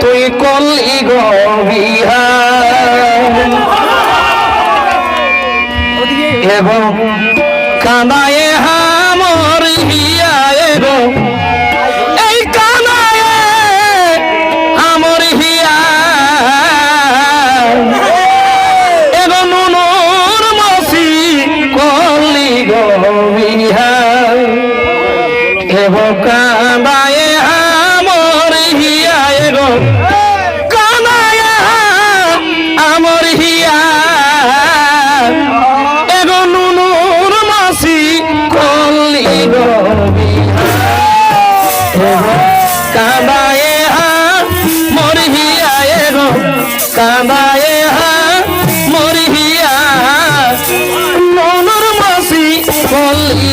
তুই কল গবিহা এবং কাঁদায়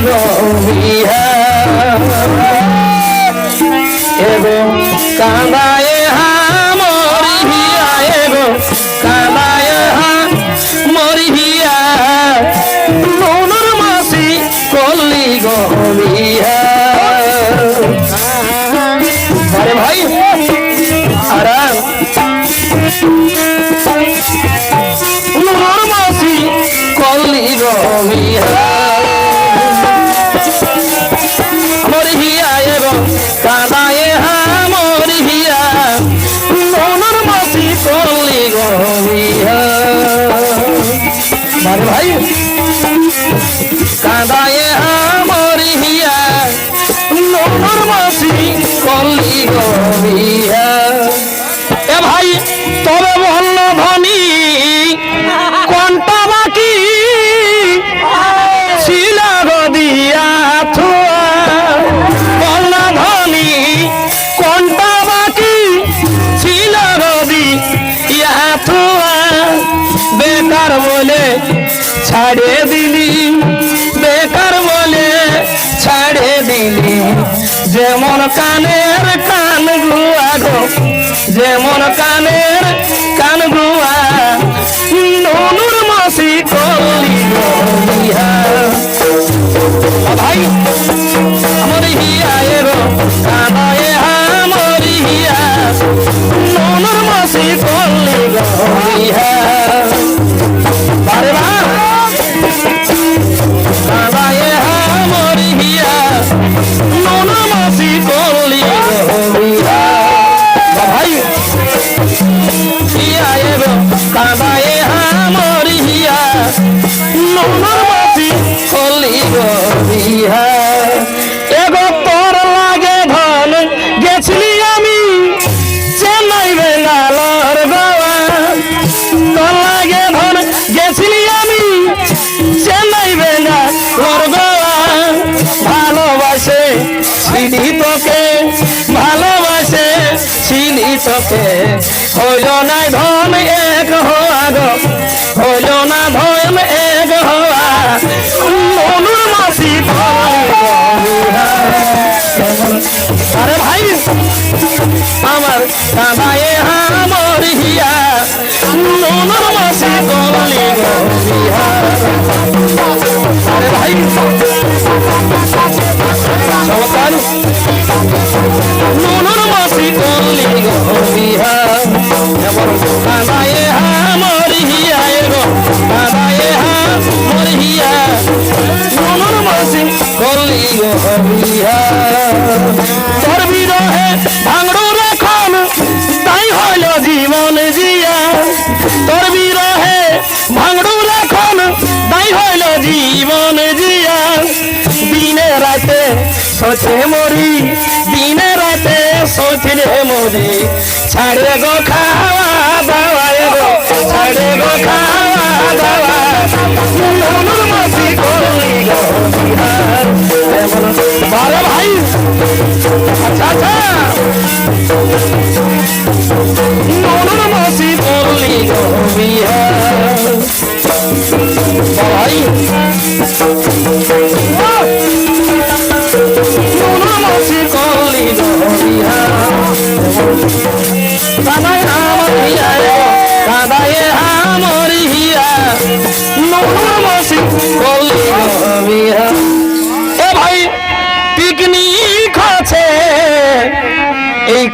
কলি গবিহা আরে ভাই কানের কান গুয়া গো যেমন কানের এগো তোর লাগে ধন, গেছিলি আমি চেন্নাই বেঙ্গালোর গোয়া তোর লাগে ধন, গেছিলি আমি গোয়া ভালোবাসে তোকে ভালোবাসে তোকে। হইল না ধন এক হওয়া গো, হইল না ধন কাঁদায়ে আমার হিয়া মনুর মাসি কলি গো বিহা আরে ভাই, চমৎকার। মনুর মাসি কলি গো বিহা এমন কাঁদায়ে আমার হিয়া, এগো কাঁদায়ে আমার হিয়া মনুর মাসি গো ভাঙড়ু সোচে মরি দিনে রাতে সোচলে মরি ছাড়ে গো খাওয়া দাওয়া গো ছাড়ে গো খাওয়া দাওয়া মনুর করলি গো বিহার ভাই আচ্ছা আচ্ছা মনুর মাসি করলি গো বিহার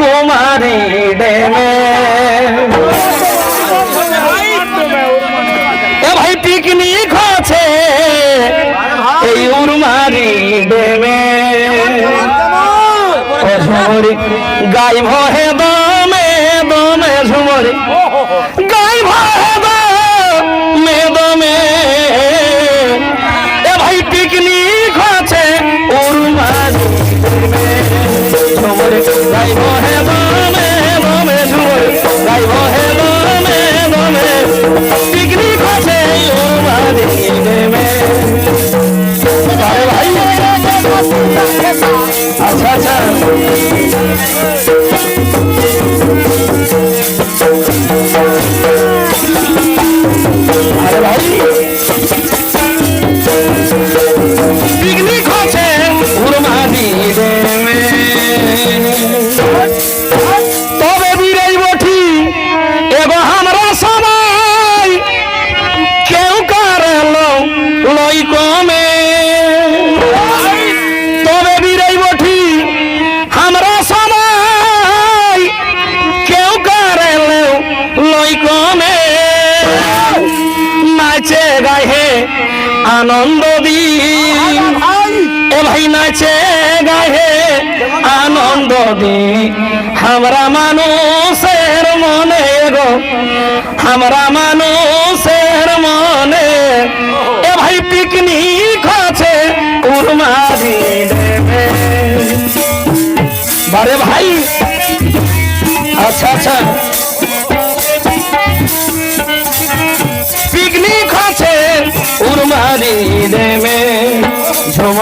কুমারী ডেমে। এ ভাই পিকনিক হচ্ছে এই উরমারি ডেমে। ঝুমরি, গাইব হে দমে দমে ঝুমরি। আচ্ছা আরে আনন্দ দিন। এ ভাই নাচে গাহে আনন্দ দিন। আমরা মানুষের মনে গো আমরা মানুষের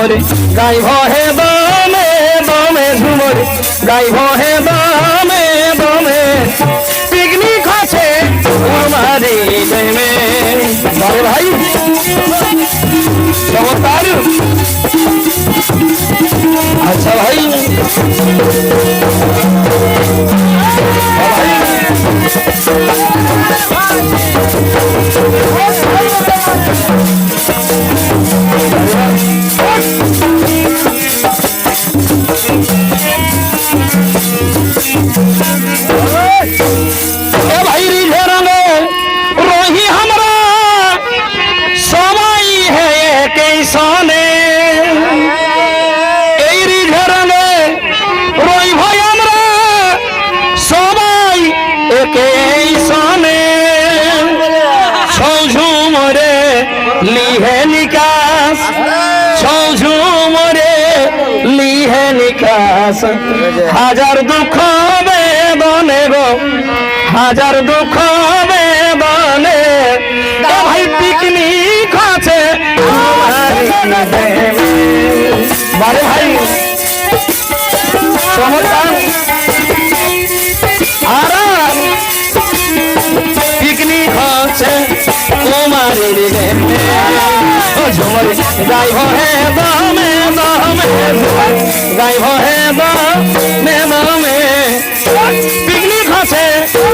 ঝুমরে। গাইব হে বামে বামে ঝুমরে। গাইব হে বামে বামে। পিকনিক আছে আমারে জমে আরে ভাই। চমৎকার। আচ্ছা ভাই ভাই। নিকাশ হাজার দুঃখ বেদনে গো। হাজার দুঃখ বেদনে ভাই পিকনিক আছে। বারে ভাই। চমৎকার আর পিকনিক কুমারীর ডেমে ও হে দমে দমে গাইব হে দমে দমে পিকনিক হচ্ছে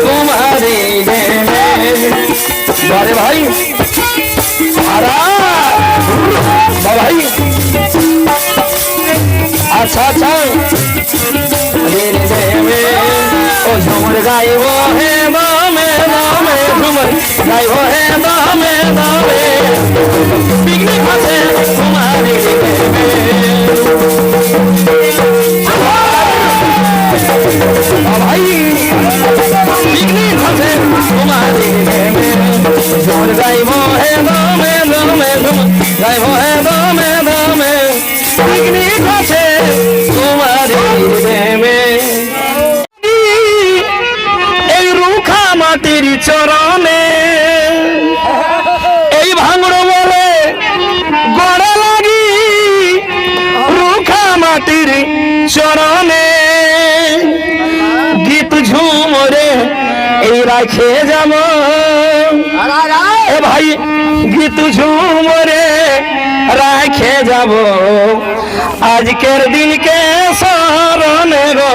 কুমারী বারে ভাই আরা ভাই আচ্ছা আচ্ছা ও ঝুমর গাইব হে দমে দমে ঝুমর গাইব হে দমে দমে পিকনিক আছে কুমারী মাটির চরণে। এই ভাঙড় বলে গড়ে লাগি রুখা মাটির চরণে। গীত ঝুমরে এই রাখে যাব এ ভাই, গীত ঝুমরে রাখে যাব। আজকের দিনকে স্মরণে গো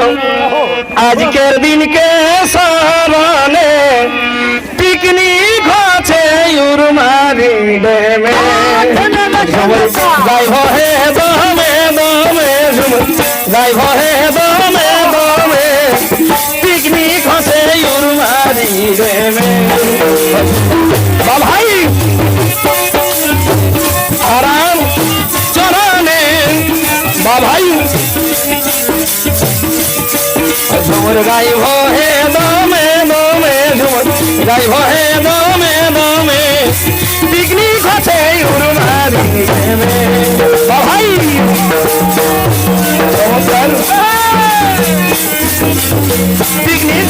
আজকের দিনকে সরণে পিকনিক হচ্ছে ইউরমারি ডেমে। গাই ভহে দমে দমে গাই ভহে দমে দমে পিকনিক ঘছে ইউরমারি ডেমে। বাবা ঝুমুর গাইব হে দমে দমে ঝুমুর গাইব হে দমে দমে। পিকনিক হচ্ছে দেবে বা ভাই। পিকনিক